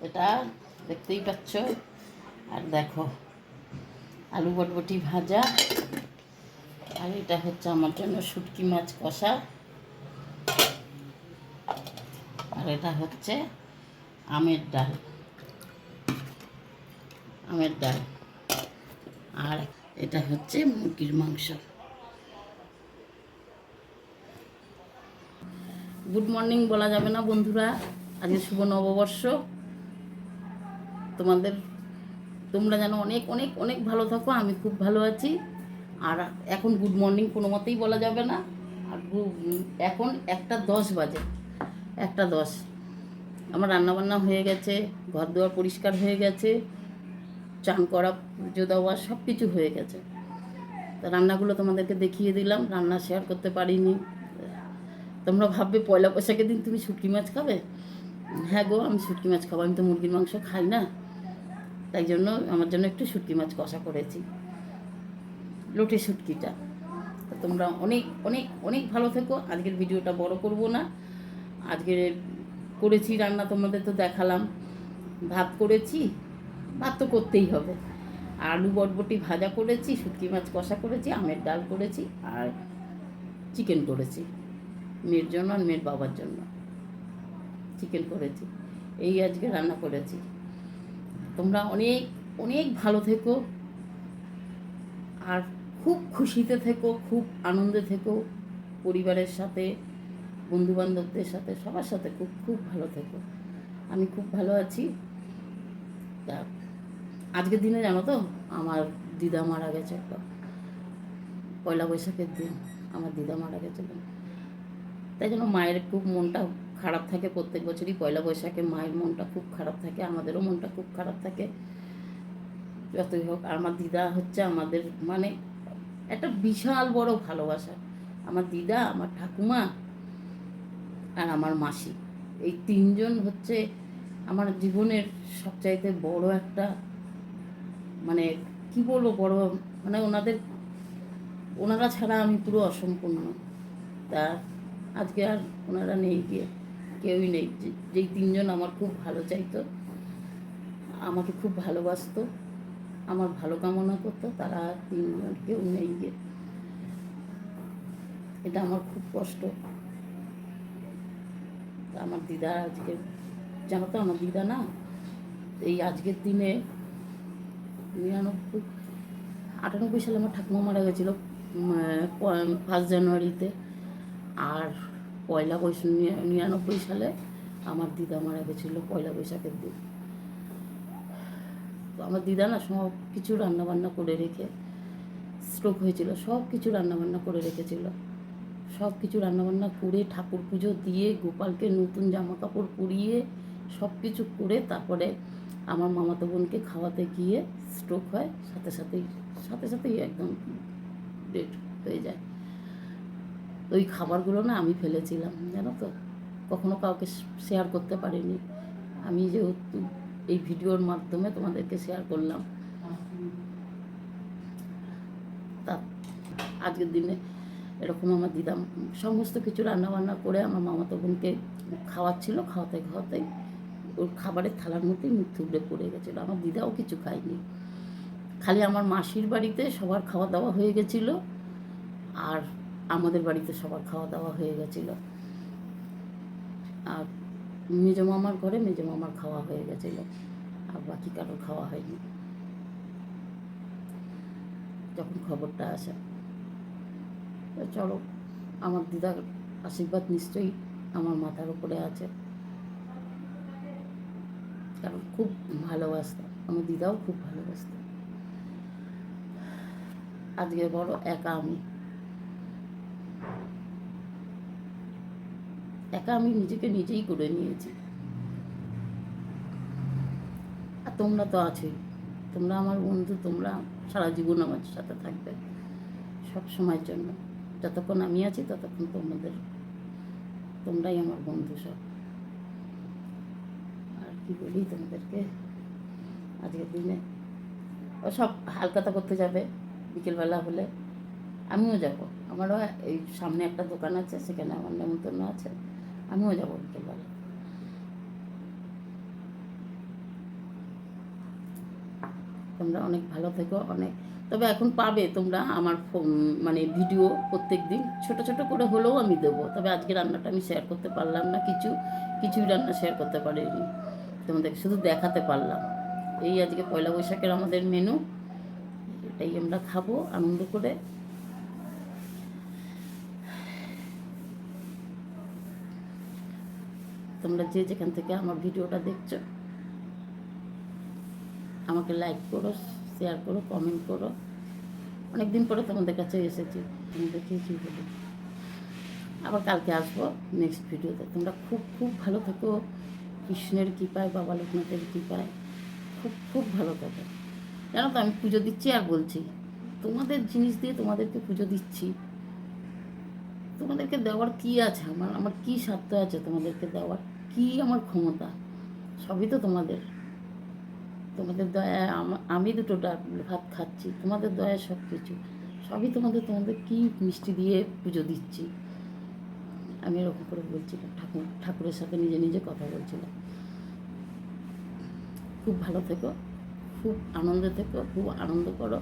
এটা দেখতেই পাচ্ছ। আর দেখো, আলু বটবটি ভাজা। আর এটা হচ্ছে আমার জন্য শুটকি মাছ কষা। আর এটা হচ্ছে আমের ডাল। আমের ডাল। আর এটা হচ্ছে মুরগির মাংস। গুড মর্নিং বলা যাবে না বন্ধুরা। আজকে শুভ নববর্ষ। তোমাদের, তোমরা যেন অনেক অনেক অনেক ভালো থাকো, আমি খুব ভালো আছি। আর এখন গুড মর্নিং কোনো মতেই বলা যাবে না। আর এখন একটা দশ বাজে, একটা দশ। আমার রান্নাবান্না হয়ে গেছে ঘর দুয়ার পরিষ্কার হয়ে গেছে, চান করা, পুজো দেওয়া সব কিছু হয়ে গেছে। তা রান্নাগুলো তোমাদেরকে দেখিয়ে দিলাম, রান্না শেয়ার করতে পারিনি। তোমরা ভাববে পয়লা বৈশাখের দিন তুমি শুটকি মাছ খাবে? হ্যাঁ গো, আমি শুটকি মাছ খাব। আমি তো মুরগির মাংস খাই না। তাই জন্য আমার জন্য একটু শুটকি মাছ কষা করেছি। লোটে শুটকিটা। তোমরা অনেক অনেক অনেক ভালো থেকো। আজকের ভিডিওটা বড় করব না। আজকে করেছি রান্না, তোমাদের তো দেখালাম। ভাত করেছি, ভাত তো করতেই হবে। আলু বটবটি ভাজা করেছি, শুটকি মাছ কষা করেছি, আমের ডাল করেছি, আর চিকেন করেছি। মেয়ের জন্য আর মেয়ের বাবার জন্য। চিকেন করেছি, এই আজকে রান্না করেছি। তোমরা অনেক অনেক ভালো থেকো, আর খুব খুশিতে থেকো, খুব আনন্দে থেকো, পরিবারের সাথে, বন্ধুবান্ধবদের সাথে, সবার সাথে খুব খুব ভালো থেকো। আমি খুব ভালো আছি। তা, আজকের দিনে জানো তো, আমার দিদা মারা গেছে একটা পয়লা বৈশাখের দিন, আমার দিদা মারা গেছিলেন। তাই জন্য মায়ের খুব মনটা খারাপ থাকে প্রত্যেক বছরই পয়লা বৈশাখে মায়ের মনটা খুব খারাপ থাকে, আমাদেরও মনটা খুব খারাপ থাকে। যতই হোক, আমার দিদা হচ্ছে আমাদের মানে একটা বিশাল বড় ভালোবাসা। আমার দিদা, আমার ঠাকুমা আর আমার মাসি। এই তিনজন হচ্ছে আমার জীবনের সবচাইতে বড় একটা মানে কি বলব, বড় মানে ওনাদের, ওনারা ছাড়া আমি পুরো অসম্পূর্ণ। তা আজকে আর ওনারা নেই গিয়ে। কেউই নেই। যেই তিনজন আমার খুব ভালো চাইতো, আমাকে খুব ভালোবাসতো, আমার ভালো কামনা করতো, তারা তিনজন কেউ নেই গিয়ে। এটা আমার খুব কষ্ট। আমার দিদা আজকে, জানো তো আমার দিদা না, এই আজকের দিনে নিরানব্বই, আটানব্বই সালে আমার ঠাকুমা মারা গেছিল ফার্স্ট জানুয়ারিতে। আর পয়লা বৈশাখ নিরানব্বই সালে আমার দিদা মারা গেছিল পয়লা বৈশাখের দিন। তো আমার দিদা না সব কিছু রান্নাবান্না করে রেখে স্ট্রোক হয়েছিল, সব কিছু রান্নাবান্না করে রেখেছিল। সব কিছু রান্নাবান্না করে ঠাকুর পুজো দিয়ে, গোপালকে নতুন জামা কাপড় পরিয়ে সব কিছু করে তারপরে আমার মামাতো বোনকে খাওয়াতে গিয়ে স্ট্রোক হয়, সাথে সাথেই সাথে সাথেই একদম ডেট হয়ে যায়। ওই খাবারগুলো না আমি ফেলেছিলাম, জানো তো? কখনো কাউকে শেয়ার করতে পারিনি। আমি যেহেতু এই ভিডিওর মাধ্যমে তোমাদেরকে শেয়ার করলাম। তা আজকের দিনে এরকম আমার দিদা সমস্ত কিছু রান্নাবান্না করে আমার মামাতো বোনকে খাওয়াচ্ছিল খাওয়াতে খাওয়াতে। ওর খাবারের থালার মধ্যেই মুখ থুবড়ে পড়ে গেছিল। আমার দিদাও কিছু খায়নি। খালি আমার মাসির বাড়িতে সবার খাওয়া দাওয়া হয়ে গেছিল। আর আমাদের বাড়িতে সবার খাওয়া দাওয়া হয়ে গেছিল। আর মেজো মামার ঘরে মেজো মামার খাওয়া হয়ে গেছিল, আর বাকি কারোর খাওয়া হয়নি। যখন খবরটা আসে চলো, আমার দিদার আশীর্বাদ নিশ্চয়ই আমার মাথার উপরে আছে। কারণ খুব ভালোবাসতাম আমার দিদাও খুব ভালোবাসত। আজকে বড় একা আমি। একা আমি নিজেকে নিজেই করে নিয়েছি। আর তোমরা তো আছোই। তোমরা আমার বন্ধু, তোমরা সারা জীবন আমার সাথে থাকবে সব সময়ের জন্য। যতক্ষণ আমি আছি, ততক্ষণ তোমাদের, তোমরাই আমার বন্ধু সব। আর কি বলি তোমাদেরকে? আজকের দিনে ও সব হালকাতা করতে যাবে, বিকেলবেলা হলে। আমিও যাব। আমারও এই সামনে একটা দোকান আছে, সেখানে আমার নেমন্তন্ন আছে। আমিও করতে পারি। তোমরা অনেক ভালো থেকো, অনেক তবে এখন পাবে তোমরা আমার মানে ভিডিও প্রত্যেক দিন। ছোটো ছোটো করে হলেও আমি দেবো, তবে আজকে রান্নাটা আমি শেয়ার করতে পারলাম না, কিছু কিছুই রান্না শেয়ার করতে পারিনি। তোমাদেরকে শুধু দেখাতে পারলাম। এই আজকে পয়লা বৈশাখের আমাদের মেনু এটাই আমরা খাব আনন্দ করে। তোমরা যে যেখান থেকে আমার ভিডিওটা দেখছ, আমাকে লাইক করো শেয়ার করো কমেন্ট করো। অনেক দিন পরে তোমাদের কাছে এসেছি তোমাদেরকে কী বলি আবার কালকে আসব নেক্সট ভিডিওতে। তোমরা খুব খুব ভালো থেকো। কৃষ্ণের কৃপায়, বাবা লোকনাথের কৃপায় খুব খুব ভালো থাকো। জানো তো আমি পুজো দিচ্ছি আর বলছি, তোমাদের জিনিস দিয়ে তোমাদেরকে পুজো দিচ্ছি। তোমাদেরকে দেওয়ার কি আছে? আমার আমার কি স্বার্থ আছে তোমাদেরকে দেওয়ার? কি আমার ক্ষমতা? সবই তো তোমাদের। তোমাদের দয়ায় আমি দুটো ভাত খাচ্ছি, তোমাদের দয়ায় সব কিছু সবই তোমাদের তোমাদের কি মিষ্টি দিয়ে পুজো দিচ্ছি। আমি এরকম করে বলছিলাম, ঠাকুর, ঠাকুরের সাথে নিজে নিজে কথা বলছিলাম। খুব ভালো থেকো, খুব আনন্দে থেকো, খুব আনন্দ করো।